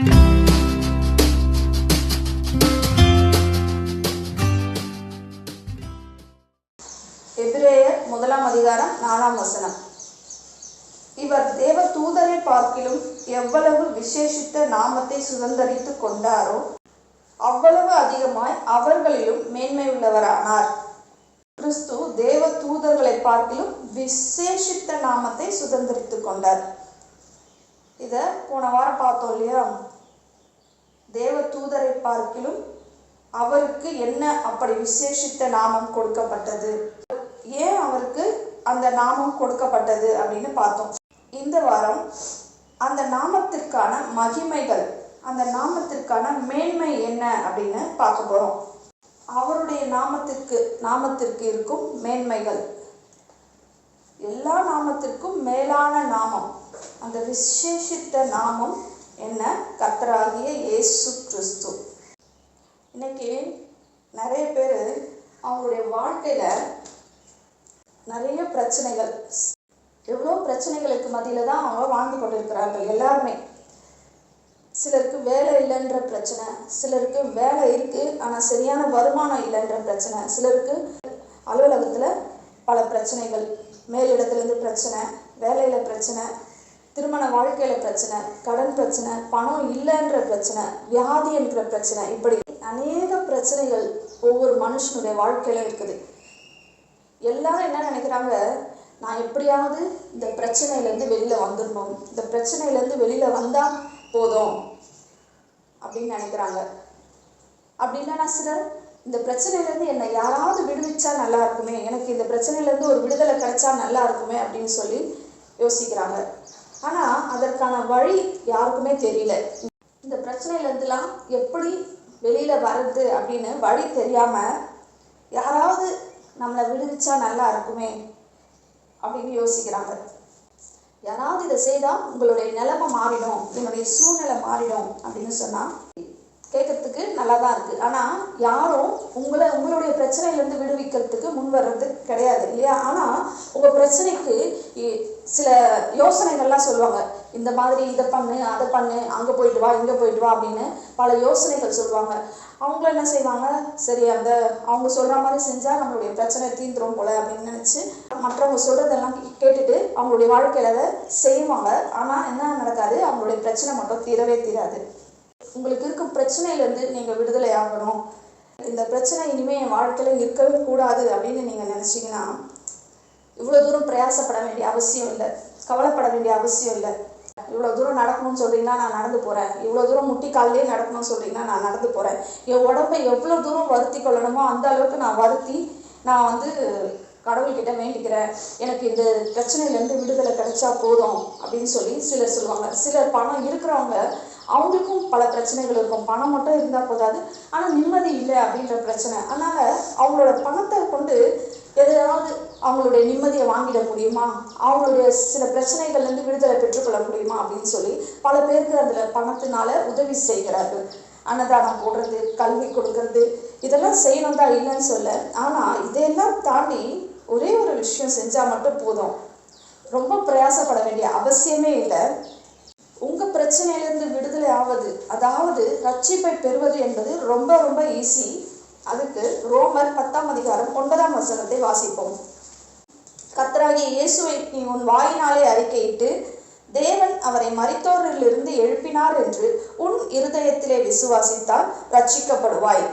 எபிரேயர் முதலாம் அதிகாரம் நாலாம் வசனம். இவர் தேவ தூதரை பார்க்கிலும் எவ்வளவு விசேஷித்த நாமத்தை சுதந்தரித்துக் கொண்டாரோ அவ்வளவு அதிகமாய் அவர்களிலும் மேன்மை உள்ளவரானார். கிறிஸ்து தேவ தூதர்களை பார்க்கிலும் விசேஷித்த நாமத்தை சுதந்தரித்துக் கொண்டார். இத போன வாரம் பார்த்தோம் இல்லையா? தேவ தூதரை பார்க்கிலும் அவருக்கு என்ன அப்படி விசேஷித்த நாமம் கொடுக்கப்பட்டது? ஏன் அவருக்கு அந்த நாமம் கொடுக்கப்பட்டது அப்படின்னு பார்த்தோம். இந்த வாரம் அந்த நாமத்திற்கான மகிமைகள் அந்த நாமத்திற்கான மேன்மை என்ன அப்படின்னு பார்க்க போகிறோம் அவருடைய நாமத்திற்கு நாமத்திற்கு இருக்கும் மேன்மைகள். எல்லா நாமத்திற்கும் மேலான நாமம் அந்த விசேஷித்த நாமம் என்ன? கர்த்தராகிய இயேசு கிறிஸ்து. இன்னைக்கு நிறைய பேர் அவங்களுடைய வாழ்க்கையில நிறைய பிரச்சனைகள். எவ்வளோ பிரச்சனைகளுக்கு மத்தியில தான் அவங்க வாழ்ந்து கொண்டிருக்கிறார்கள் எல்லாருமே. சிலருக்கு வேலை இல்லைன்ற பிரச்சனை சிலருக்கு வேலை இருக்கு ஆனால் சரியான வருமானம் இல்லைன்ற பிரச்சனை சிலருக்கு அலுவலகத்தில் பல பிரச்சனைகள் மேலிடத்துலேருந்து பிரச்சனை வேலையில் பிரச்சனை திருமண வாழ்க்கையில் பிரச்சனை கடன் பிரச்சனை பணம் இல்லைன்ற பிரச்சனை வியாதி என்கிற பிரச்சனை இப்படி அநேக பிரச்சனைகள் ஒவ்வொரு மனுஷனுடைய வாழ்க்கையில இருக்குது. எல்லாரும் என்ன நினைக்கிறாங்க? நான் எப்படியாவது இந்த பிரச்சனையிலேருந்து வெளியில் வந்துடணும் இந்த பிரச்சனையிலேருந்து வெளியில் வந்தால் போதும் அப்படின்னு நினைக்கிறாங்க. அப்படி இல்லைன்னா சிலர் இந்த பிரச்சனையிலேருந்து என்னை யாராவது விடுவிச்சா நல்லா இருக்குமே எனக்கு இந்த பிரச்சனையிலேருந்து ஒரு விடுதலை கிடைச்சா நல்லா இருக்குமே அப்படின்னு சொல்லி யோசிக்கிறாங்க. ஆனால் அதற்கான வழி யாருக்குமே தெரியல. இந்த பிரச்சனையிலேருந்துலாம் எப்படி வெளியில் வருது அப்படின்னு வழி தெரியாமல் யாராவது நம்மளை விடுவிச்சா நல்லா இருக்குமே அப்படின்னு யோசிக்கிறாங்க. யாராவது இதை செய்தால் உங்களுடைய நிலைமை மாறிடும் உங்களுடைய சூழ்நிலை மாறிடும் அப்படின்னு சொன்னால் கேட்கறதுக்கு நல்லா தான் இருக்குது ஆனால் யாரும் உங்களை உங்களுடைய பிரச்சனையிலேருந்து விடுவிக்கிறதுக்கு முன் வர்றது கிடையாது இல்லையா? ஆனால் உங்கள் பிரச்சனைக்கு இ- சில யோசனைகள்லாம் சொல்லுவாங்க. இந்த மாதிரி இதை பண்ணு அதை பண்ணு அங்கே போயிட்டு வா இங்கே போயிட்டு வா அப்படின்னு பல யோசனைகள் சொல்லுவாங்க. அவங்கள என்ன செய்வாங்க? சரி அந்த அவங்க சொல்கிற மாதிரி செஞ்சால் நம்மளுடைய பிரச்சனை தீந்துரும் போல அப்படின்னு நினச்சி மற்றவங்க சொல்கிறதெல்லாம் கேட்டுட்டு அவங்களுடைய வாழ்க்கையில் அதை செய்வாங்க. ஆனால் என்ன நடக்காது? அவங்களுடைய பிரச்சனை மட்டும் தீரவே தீராது. உங்களுக்கு இருக்கும் பிரச்சனையிலேருந்து நீங்கள் விடுதலை ஆகணும். இந்த பிரச்சனை இனிமேல் என் வாழ்க்கையில் இருக்கவே கூடாது அப்படின்னு நீங்கள் நினச்சிங்கன்னா இவ்வளோ தூரம் பிரயாசப்பட வேண்டிய அவசியம் இல்லை. கவலைப்பட வேண்டிய அவசியம் இல்லை. இவ்வளோ தூரம் நடக்கணும்னு சொல்கிறீங்கன்னா நான் நடந்து போகிறேன் இவ்வளோ தூரம் முட்டி காலிலே நடக்கணும்னு சொல்கிறீங்கன்னா நான் நடந்து போகிறேன் என் உடம்பை எவ்வளோ தூரம் வருத்தி கொள்ளணுமோ அந்த அளவுக்கு நான் வருத்தி நான் வந்து கடவுள்கிட்ட வேண்டிக்கிறேன். எனக்கு இந்த பிரச்சனையிலேருந்து விடுதலை கிடைச்சா போதும் அப்படின்னு சொல்லி சிலர் சொல்லுவாங்க. சிலர் பணம் இருக்கிறவங்க அவங்களுக்கும் பல பிரச்சனைகள் இருக்கும். பணம் மட்டும் இருந்தால் போதாது. ஆனால் நிம்மதி இல்லை அப்படின்ற பிரச்சனை. அதனால் அவங்களோட பணத்தை கொண்டு எதையாவது அவங்களுடைய நிம்மதியை வாங்கிட முடியுமா? அவங்களுடைய சில பிரச்சனைகள்லேருந்து விடுதலை பெற்றுக்கொள்ள முடியுமா அப்படின்னு சொல்லி பல பேருக்கு அதில் பணத்தினால உதவி செய்கிறார்கள். அன்னதானம் போடுறது கல்வி கொடுக்கறது இதெல்லாம் செய்யணும் தான் இல்லைன்னு சொல்ல. ஆனால் இதையெல்லாம் தாண்டி ஒரே ஒரு விஷயம் செஞ்சால் மட்டும் போதும். ரொம்ப பிரயாசப்பட வேண்டிய அவசியமே இல்லை. உங்க பிரச்சனையிலிருந்து விடுதலை ஆவது அதாவது ரட்சிப்பை பெறுவது என்பது ரொம்ப ரொம்ப ஈஸி அதுக்கு ரோமர் பத்தாம் அதிகாரம் ஒன்பதாம் வசனத்தை வாசிப்போம். கத்தராகிய இயேசுவை நீ உன் வாயினாலே அறிக்கையிட்டு தேவன் அவரை மறித்தோரிலிருந்து எழுப்பினார் என்று உன் இருதயத்திலே விசுவாசித்தால் ரட்சிக்கப்படுவாய்.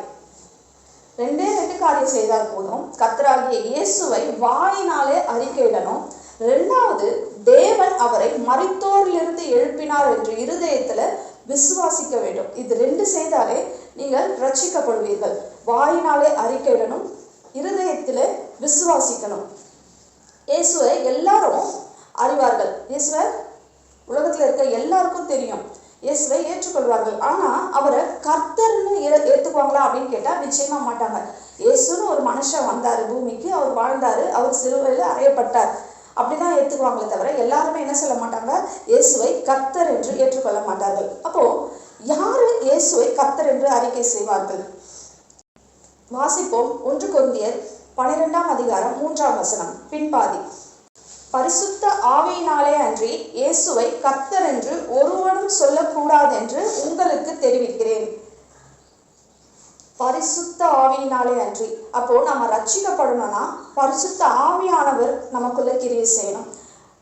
ரெண்டே ரெண்டு காரியம் செய்தால் போதும். கத்தராகிய இயேசுவை வாயினாலே அறிக்கையிடணும். ரெண்டாவது தேவன் அவரை மறைத்தோரிலிருந்து எழுப்பினார் என்று இருதயத்துல விசுவாசிக்க வேண்டும். இது ரெண்டு செய்தாலே நீங்கள் ரட்சிக்கப்படுவீர்கள் வாயினாலே அறிக்கையிடணும் இருதயத்தில் விசுவாசிக்கணும். இயேசுவை எல்லாரும் அறிவார்கள். இயேசுவை உலகத்தில் இருக்க எல்லாருக்கும் தெரியும். இயேசுவை ஏற்றுக்கொள்வார்கள். ஆனால் அவரை கர்த்தர்னு ஏ- அப்படின்னு கேட்டால் நிச்சயமா மாட்டாங்க. இயேசுன்னு ஒரு மனுஷன் வந்தார் பூமிக்கு அவர் வாழ்ந்தார் அவர் சிலுவையில் அறையப்பட்டார். அப்படிதான் ஏற்றுக்குவாங்களே தவிர எல்லாருமே என்ன சொல்ல மாட்டாங்க? இயேசுவை கர்த்தர் என்று ஏற்றுக்கொள்ள மாட்டார்கள். அப்போ யாரு இயேசுவை கர்த்தர் என்று அறிக்கை செய்வார்கள்? வாசிப்போம். ஒன்று கொந்தியர் பனிரெண்டாம் அதிகாரம் மூன்றாம் வசனம். பின்பாதி. பரிசுத்த ஆவியினாலே அன்றி இயேசுவை கர்த்தர் என்று ஒருவனும் சொல்லக்கூடாதென்று உங்களுக்கு தெரிவிக்கிறேன். பரிசுத்த ஆவியினாலே அன்றி. அப்போ நம்ம ரட்சிக்கப்படணும்னா பரிசுத்த ஆவியானவர் நமக்குள்ள கிரியை செய்யணும்.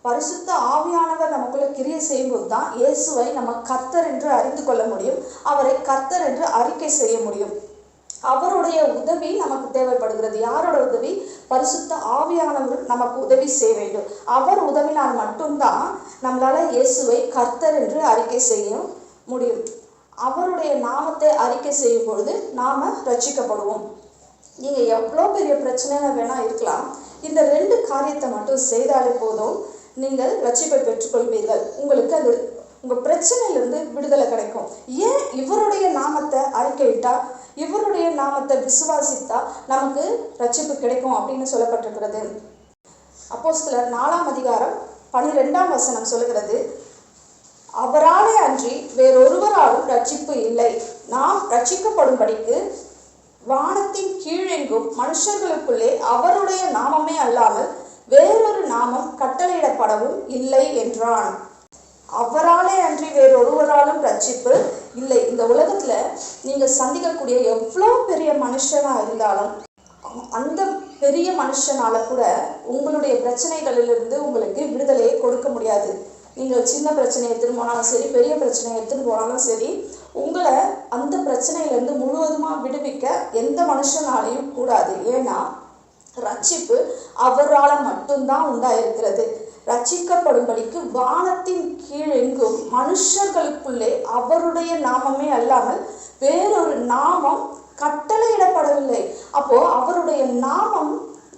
பரிசுத்த ஆவியானவர் நமக்குள்ள கிரியை செய்யும்போது தான் இயேசுவை நம்ம கர்த்தர் என்று அறிந்து கொள்ள முடியும். அவரை கர்த்தர் என்று அறிக்கை செய்ய முடியும். அவருடைய உதவி நமக்கு தேவைப்படுகிறது. யாரோட உதவி? பரிசுத்த ஆவியானவர் நமக்கு உதவி செய்ய வேண்டும். அவர் உதவினால் மட்டும்தான் நம்மளால இயேசுவை கர்த்தர் என்று அறிக்கை செய்ய முடியும். அவருடைய நாமத்தை அறிக்கை செய்யும் பொழுது நாம ரட்சிக்கப்படுவோம். நீங்க எவ்வளோ பெரிய பிரச்சனையில வேணா இருக்கலாம். இந்த ரெண்டு காரியத்தை மட்டும் செய்தாலே போதும். நீங்கள் ரட்சிப்பை பெற்றுக்கொள்வீர்கள். உங்களுக்கு அது உங்க பிரச்சனையிலிருந்து விடுதலை கிடைக்கும். ஏன் இவருடைய நாமத்தை அறிக்கையிட்டா இவருடைய நாமத்தை விசுவாசித்தா நமக்கு ரட்சிப்பு கிடைக்கும் அப்படின்னு சொல்லப்பட்டிருக்கிறது. அப்போஸ்தலர் நாலாம் அதிகாரம் பன்னிரெண்டாம் வசனம் சொல்லுகிறது அவராலே அன்றி வேறொருவராலும் ரட்சிப்பு இல்லை. நாம் ரட்சிக்கப்படும்படிக்கு வானத்தின் கீழெங்கும் மனுஷர்களுக்குள்ளே அவருடைய நாமமே அல்லாமல் வேறொரு நாமம் கட்டளையிடப்படவும் இல்லை என்றான். அவராலே அன்றி வேறொருவராலும் ரட்சிப்பு இல்லை. இந்த உலகத்துல நீங்க சந்திக்கக்கூடிய எவ்வளோ பெரிய மனுஷனா இருந்தாலும் அந்த பெரிய மனுஷனால கூட உங்களுடைய பிரச்சனைகளிலிருந்து உங்களுக்கு விடுதலையை கொடுக்க முடியாது. நீங்கள் சின்ன பிரச்சனையை எடுத்துன்னு போனாலும் சரி பெரிய பிரச்சனையை எடுத்துன்னு போனாலும் சரி உங்களை அந்த பிரச்சனையிலேருந்து முழுவதுமாக விடுவிக்க எந்த மனுஷனாலையும் கூடாது. ஏன்னா ரட்சிப்பு அவரால் மட்டும்தான் உண்டாயிருக்கிறது. ரட்சிக்கப்படும்படிக்கு வானத்தின் கீழெங்கும் மனுஷர்களுக்குள்ளே அவருடைய நாமமே அல்லாமல் வேறொரு நாமம் கட்டளையிடப்படவில்லை. அப்போ அவருடைய நாமம்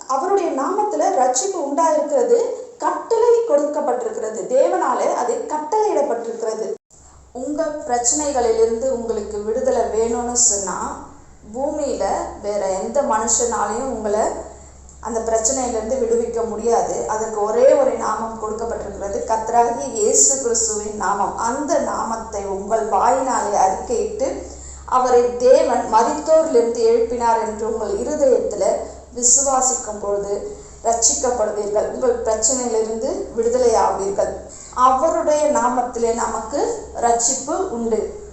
அவருடைய நாமத்துல ரட்சிப்பு உண்டாயிருக்கிறது. கட்டளை கொடுக்கப்பட்டிருக்கிறது. தேவனாலே அது கட்டளையிடப்பட்டிருக்கிறது. உங்க பிரச்சனைகளிலிருந்து உங்களுக்கு விடுதலை வேணும்னு சொன்னா பூமியில வேற எந்த மனுஷனாலையும் உங்களை அந்த பிரச்சனையிலிருந்து விடுவிக்க முடியாது. அதற்கு ஒரே ஒரு நாமம் கொடுக்கப்பட்டிருக்கிறது. கத்ராகி இயேசு கிறிஸ்துவின் நாமம். அந்த நாமத்தை உங்கள் வாயினாலே அறிக்கையிட்டு அவரை தேவன் மதித்தோரிலிருந்து எழுப்பினார் என்று உங்கள் இருதயத்துல விசுவாசிக்கும் பொழுது ரட்சிக்கப்படுவீர்கள். உங்கள் பிரச்சனையிலிருந்து விடுதலை ஆவீர்கள் அவருடைய நாமத்திலே நமக்கு ரட்சிப்பு உண்டு.